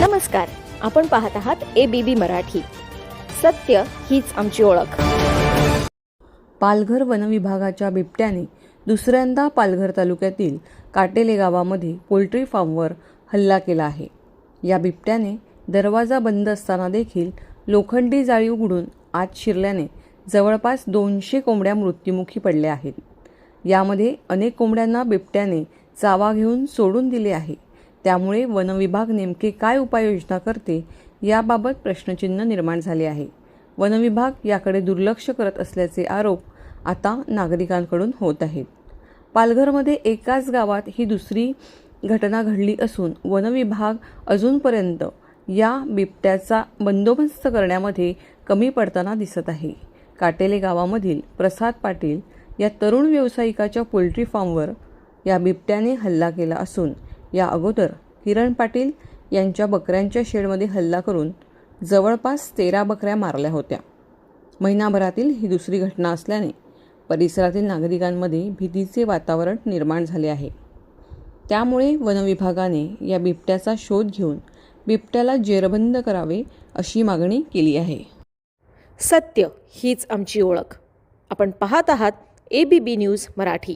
नमस्कार आपण पाहत आहात ए बी बी मराठी. सत्य हीच आमची ओळख. पालघर वनविभागाच्या बिबट्याने दुसऱ्यांदा पालघर तालुक्यातील काटेले गावामध्ये पोल्ट्री फार्मवर हल्ला केला आहे. या बिबट्याने दरवाजा बंद असताना देखील लोखंडी जाळी उघडून आत शिरल्याने जवळपास दोनशे कोंबड्या मृत्युमुखी पडल्या आहेत. यामध्ये अनेक कोंबड्यांना बिबट्याने चावा घेऊन सोडून दिले आहे. त्यामुळे वनविभाग नेमके काय उपाययोजना करते याबाबत प्रश्नचिन्ह निर्माण झाले आहे. वनविभाग याकडे दुर्लक्ष करत असल्याचे आरोप आता नागरिकांकडून होत आहेत. पालघरमध्ये एकाच गावात ही दुसरी घटना घडली असून वनविभाग अजूनपर्यंत या बिबट्याचा बंदोबस्त करण्यामध्ये कमी पडताना दिसत आहे. काटेले गावामधील प्रसाद पाटील या तरुण व्यावसायिकाच्या पोल्ट्री फार्मवर या बिबट्याने हल्ला केला असून या अगोदर किरण पाटील यांच्या बकऱ्यांच्या शेडमध्ये हल्ला करून जवळपास तेरा बकऱ्या मारल्या होत्या. महिनाभरातील ही दुसरी घटना असल्याने परिसरातील नागरिकांमध्ये भीतीचे वातावरण निर्माण झाले आहे. त्यामुळे वनविभागाने या बिबट्याचा शोध घेऊन बिबट्याला जेरबंद करावे अशी मागणी केली आहे. सत्य हीच आमची ओळख. आपण पाहत आहात A B B news Marathi.